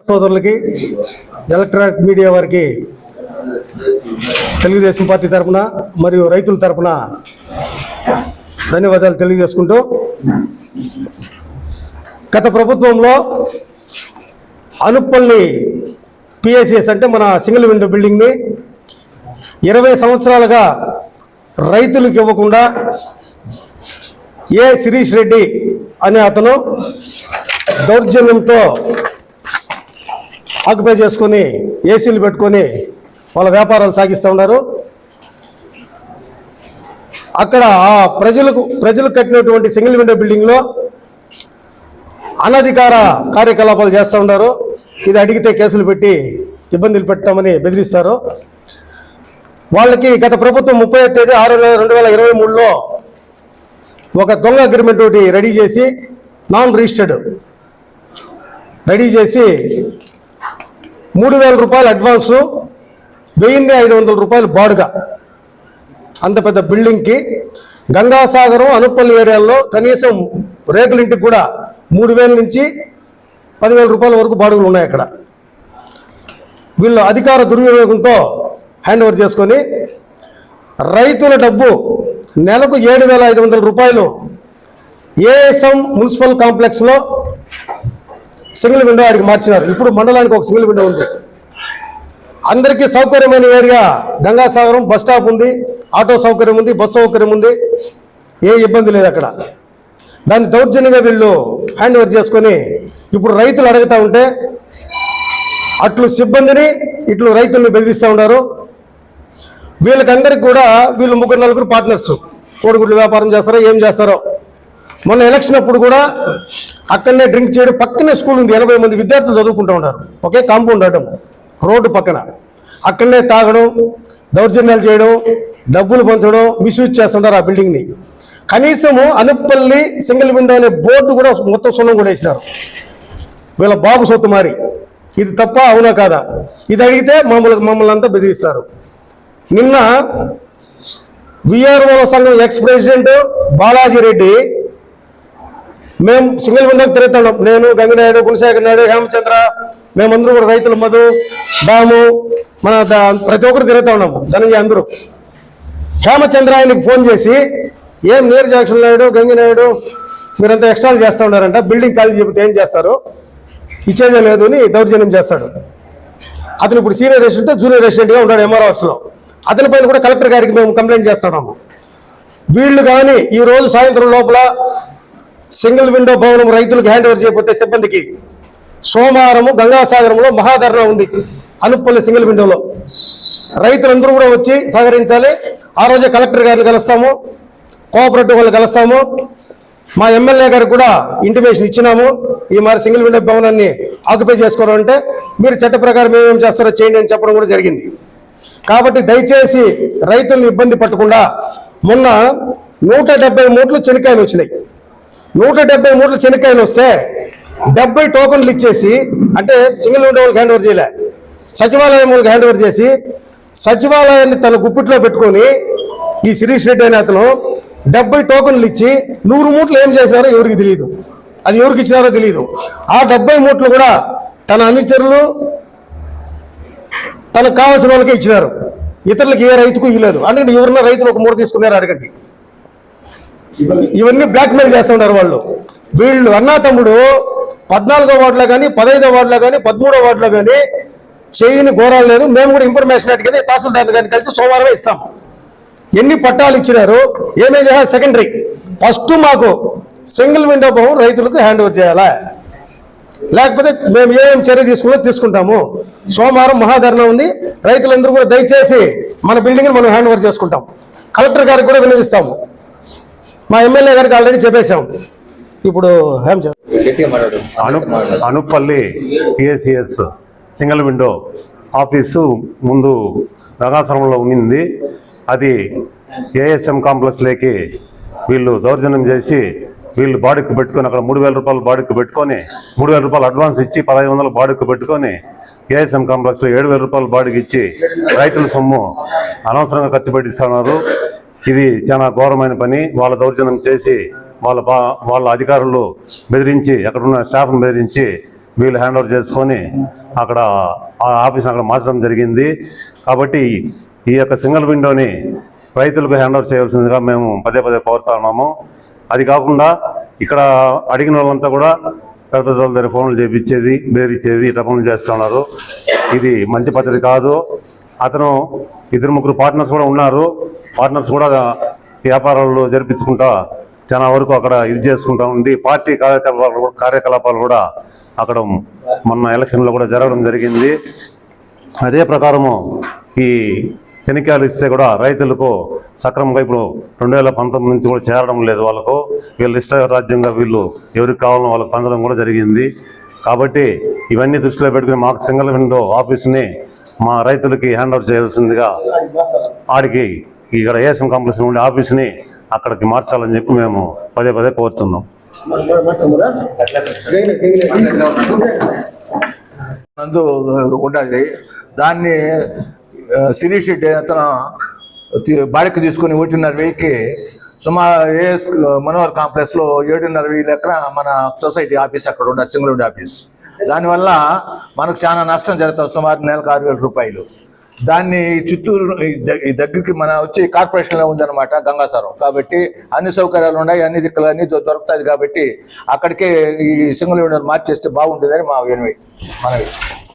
సోదరులకి electronic media వారికి Telugu Desam party తరపున మరియు రైతుల తరపున ధన్యవాదాలు తెలియజేసుకుంటూ గత ప్రభుత్వంలో అనుప్పల్లి పిఎస్ఎస్ అంటే మన సింగిల్ విండో బిల్డింగ్ని ఇరవై సంవత్సరాలుగా రైతులకు ఇవ్వకుండా ఏ శిరీష్ రెడ్డి అనే అతను దౌర్జన్యంతో ఆక్యుపై చేసుకొని ఏసీలు పెట్టుకొని వాళ్ళ వ్యాపారాలు సాగిస్తూ ఉన్నారు. అక్కడ ప్రజలకు ప్రజలకు కట్టినటువంటి సింగిల్ విండో బిల్డింగ్లో అనధికార కార్యకలాపాలు చేస్తూ ఉన్నారు. ఇది అడిగితే కేసులు పెట్టి ఇబ్బందులు పెడతామని బెదిరిస్తారు. వాళ్ళకి గత ప్రభుత్వం ముప్పై తేదీ ఆరు నెల రెండు వేల ఇరవై మూడులో ఒక దొంగ అగ్రిమెంట్ ఒకటి రెడీ చేసి నాన్ రిజిస్టర్డ్ రెడీ చేసి మూడు వేల రూపాయలు అడ్వాన్సు వెయ్యిన్ని ఐదు వందల రూపాయలు బాడుగ. అంత పెద్ద బిల్డింగ్కి. గంగాసాగరం అనుపల్లి ఏరియాలో కనీసం రేకులింటికి కూడా మూడు వేల నుంచి పదివేల రూపాయల వరకు బాడుగులు ఉన్నాయి అక్కడ. వీళ్ళు అధికార దుర్వినియోగంతో హ్యాండ్ ఓవర్ చేసుకొని రైతుల డబ్బు నెలకు ఏడు వేల ఐదు వందల రూపాయలు ఏఎస్ఎం మున్సిపల్ కాంప్లెక్స్లో సింగిల్ విండో ఆడికి మార్చినారు. ఇప్పుడు మండలానికి ఒక సింగిల్ విండో ఉంది. అందరికీ సౌకర్యమైన ఏరియా గంగాసాగరం బస్ స్టాప్ ఉంది ఆటో సౌకర్యం ఉంది బస్ సౌకర్యం ఉంది. ఏ ఇబ్బంది లేదు అక్కడ. దాన్ని దౌర్జన్యంగా వీళ్ళు హ్యాండ్ ఓవర్ చేసుకొని ఇప్పుడు రైతులు అడుగుతూ ఉంటే అట్లు సిబ్బందిని ఇట్లు రైతుల్ని బెదిరిస్తూ ఉన్నారు. వీళ్ళకందరికి కూడా వీళ్ళు ముగ్గురు నలుగురు పార్ట్నర్స్ కోడిగుడ్లు వ్యాపారం చేస్తారో ఏం చేస్తారో. మొన్న ఎలక్షన్ అప్పుడు కూడా అక్కడనే డ్రింక్ చేయడం పక్కనే స్కూల్ ఉంది ఎనభై మంది విద్యార్థులు చదువుకుంటూ ఉన్నారు. ఒకే కాంపౌండ్ అడ్డం రోడ్డు పక్కన. అక్కడనే తాగడం దౌర్జన్యాలు చేయడం డబ్బులు పంచడం మిస్యూజ్ చేస్తుంటారు ఆ బిల్డింగ్ని కనీసము అనుపల్లి సింగిల్ విండో అనే బోర్డు కూడా మొత్తం సున్నం కూడా వేసినారు. వీళ్ళ బాబు సొత్తు మారి. ఇది తప్ప అవునా కాదా? ఇది అడిగితే మమ్మల్ని మమ్మల్ని అంతా బెదిరిస్తారు. నిన్న విఆర్ఓ సంఘం ఎక్స్ ప్రెసిడెంట్ బాలాజీ రెడ్డి మేము సింగిల్ విండోకి తిరుగుతున్నాం. నేను గంగినాయుడు గుణశేఖర్ నాయుడు హేమచంద్ర మేమందరూ కూడా రైతులు మధు బాము మన ద- ప్రతి ఒక్కరు తిరుగుతూ ఉన్నాము ధనంజయ అందరూ. హేమచంద్ర ఆయనకి ఫోన్ చేసి ఏం నీరు జాక్షన్ నాయుడు గంగినాయుడు మీరంతా ఎక్స్ట్రాలు చేస్తూ ఉన్నారంట బిల్డింగ్ ఖాళీ చెబితే ఏం చేస్తారు? ఇచ్చేదే లేదు అని దౌర్జన్యం చేస్తాడు. అతను ఇప్పుడు సీనియర్ రెసిడెంట్ జూనియర్ రెసిడెంట్గా ఉన్నాడు ఎంఆర్ ఆఫీస్లో అతని పైన కూడా కలెక్టర్ గారికి మేము కంప్లైంట్ చేస్తున్నాము వీళ్ళు కానీ ఈ రోజు సాయంత్రం లోపల సింగిల్ విండో భవనం రైతులకు హ్యాండ్ ఓవర్ చేయకపోతే సిబ్బందికి సోమవారము గంగాసాగరంలో మహాధరణ ఉంది అనుపల్లి సింగిల్ విండోలో. రైతులందరూ కూడా వచ్చి సహకరించాలి. ఆ రోజే కలెక్టర్ గారిని కలుస్తాము. కోఆపరేటివ్ వాళ్ళు కలుస్తాము. మా ఎమ్మెల్యే గారికి కూడా ఇంటిమేషన్ ఇచ్చినాము. ఈ మరి సింగిల్ విండో భవనాన్ని ఆక్యుపై చేసుకోవడం అంటే మీరు చట్ట ప్రకారం ఏమేమి చేస్తారో చేయండి అని చెప్పడం కూడా జరిగింది. కాబట్టి దయచేసి రైతుల్ని ఇబ్బంది పట్టకుండా మొన్న నూట డెబ్బై మూట్లు చెనికాయలు వచ్చినాయి. నూట డెబ్బై మూట్లు చెనక్కాయలు వస్తే డెబ్బై టోకన్లు ఇచ్చేసి అంటే సింగిల్ విండో వాళ్ళకి హ్యాండ్ ఓవర్ చేయలే. సచివాలయం వాళ్ళకి హ్యాండ్ ఓవర్ చేసి సచివాలయాన్ని తన గుప్పిట్లో పెట్టుకొని ఈ శిరీష్ రెడ్డి అనే అతను డెబ్బై టోకన్లు ఇచ్చి నూరు మూట్లు ఏం చేసినారో ఎవరికి తెలియదు. అది ఎవరికి ఇచ్చినారో తెలియదు. ఆ డెబ్బై మూట్లు కూడా తన అనుచరులు తనకు కావాల్సిన వాళ్ళకే ఇచ్చినారు. ఇతరులకు ఏ రైతుకు ఇవ్వలేదు అందుకని ఎవరన్నా రైతులు ఒక మూడు తీసుకున్నారు అడగండి. ఇవన్నీ బ్లాక్మెయిల్ చేస్తుంటారు వాళ్ళు. వీళ్ళు అన్నా తమ్ముడు పద్నాలుగో వార్డులో కానీ పదహైదో వార్డులో కానీ పదమూడో వార్డులో కానీ చేయని ఘోరాలు లేదు. మేము కూడా ఇన్ఫర్మేషన్ అడిగితే తహసీల్దార్ గారిని కలిసి సోమవారమే ఇస్తాం. ఎన్ని పట్టాలు ఇచ్చినారు ఏమేం చేయాలి సెకండరీ ఫస్ట్ మాకు సింగిల్ విండో భవన్ రైతులకు హ్యాండ్ ఓవర్ చేయాలా? లేకపోతే మేము ఏమేమి చర్య తీసుకున్నా తీసుకుంటాము. సోమవారం మహాధరణ ఉంది. రైతులందరూ కూడా దయచేసి మన బిల్డింగ్ మనం హ్యాండ్ ఓవర్ చేసుకుంటాం. కలెక్టర్ గారికి కూడా వినిపిస్తాము మా ఎమ్మెల్యే గారికి ఆల్రెడీ చెప్పేశాం. ఇప్పుడు ఏం Anupalli PSCS single window office ముందు నగాశ్రమంలో ఉంది అది ఏఎస్ఎం కాంప్లెక్స్లోకి వీళ్ళు దౌర్జన్యం చేసి వీళ్ళు బాడుక్కు పెట్టుకొని అక్కడ మూడు వేల రూపాయలు బాడుక్కు పెట్టుకొని మూడు వేల రూపాయలు అడ్వాన్స్ ఇచ్చి పదహైదు వందలు బాడుక్కు పెట్టుకొని ఏఎస్ఎం కాంప్లెక్స్లో ఏడు వేల రూపాయలు బాడుగు ఇచ్చి రైతుల సొమ్ము అనవసరంగా ఖర్చు పెట్టిస్తున్నారు. ఇది చాలా ఘోరమైన పని. వాళ్ళ దౌర్జన్యం చేసి వాళ్ళ వాళ్ళ అధికారులు బెదిరించి అక్కడ ఉన్న స్టాఫ్ను బెదిరించి వీళ్ళు హ్యాండ్ ఓవర్ చేసుకొని అక్కడ ఆ ఆఫీస్ అక్కడ మార్చడం జరిగింది. కాబట్టి ఈ యొక్క సింగిల్ విండోని రైతులకు హ్యాండ్ ఓవర్ చేయవలసిందిగా మేము పదే పదే కోరుతా ఉన్నాము. అది కాకుండా ఇక్కడ అడిగిన వాళ్ళంతా కూడా పెద్ద పెద్ద వాళ్ళ దగ్గర ఫోన్లు చేపించేది బేరిచ్చేది ఇట్లా పనులు చేస్తున్నారు ఇది మంచి పద్ధతి కాదు. అతను ఇద్దరు ముగ్గురు పార్ట్నర్స్ కూడా ఉన్నారు. పార్ట్నర్స్ కూడా వ్యాపారాలు జరిపించుకుంటా చాలా వరకు అక్కడ ఇది చేసుకుంటా ఉండి పార్టీ కార్యకలాపాలు కూడా- కార్యకలాపాలు కూడా అక్కడ మొన్న ఎలక్షన్లో కూడా జరగడం జరిగింది. అదే ప్రకారము ఈ చెనిక్కాయలు ఇస్తే కూడా రైతులకు సక్రమంగా ఇప్పుడు రెండు వేల పంతొమ్మిది నుంచి కూడా చేరడం లేదు వాళ్ళకు. వీళ్ళు ఇష్ట రాజ్యంగా వీళ్ళు ఎవరికి కావాలో వాళ్ళకి పొందడం కూడా జరిగింది. కాబట్టి ఇవన్నీ దృష్టిలో పెట్టుకుని మాకు సింగల్ విండో ఆఫీస్ని మా రైతులకి హ్యాండ్ ఓవర్ చేయాల్సిందిగా ఆడికి ఇక్కడ ఏఎస్ఎం కాంప్లెక్స్ ఉండే ఆఫీస్ని అక్కడికి మార్చాలని చెప్పి మేము పదే పదే కోరుతున్నాం. నందు ఉండాలి. దాన్ని ఆ, శిరీష్ రెడ్డి అతను బాడికి తీసుకుని ఒకటిన్నర వెయ్యికి సుమారు ఏఎస్ మనోహర్ కాంప్లెక్స్లో ఏడున్నర వెయ్యి లెక్కన మన సొసైటీ ఆఫీస్ అక్కడ ఉండాలి సింగిల్ ఆఫీస్. దానివల్ల మనకు చాలా నష్టం జరుగుతుంది సుమారు నెలకు ఆరు వేల రూపాయలు. దాన్ని చిత్తూరు ఈ ఈ దగ్గరికి మన వచ్చి కార్పొరేషన్లో ఉందన్నమాట గంగాసారం. కాబట్టి అన్ని సౌకర్యాలు ఉన్నాయి అన్ని దిక్కులు అన్ని దొరుకుతుంది కాబట్టి అక్కడికే ఈ సింగిల్ విండో మార్చేస్తే బాగుంటుందని మా వినవి మనవి.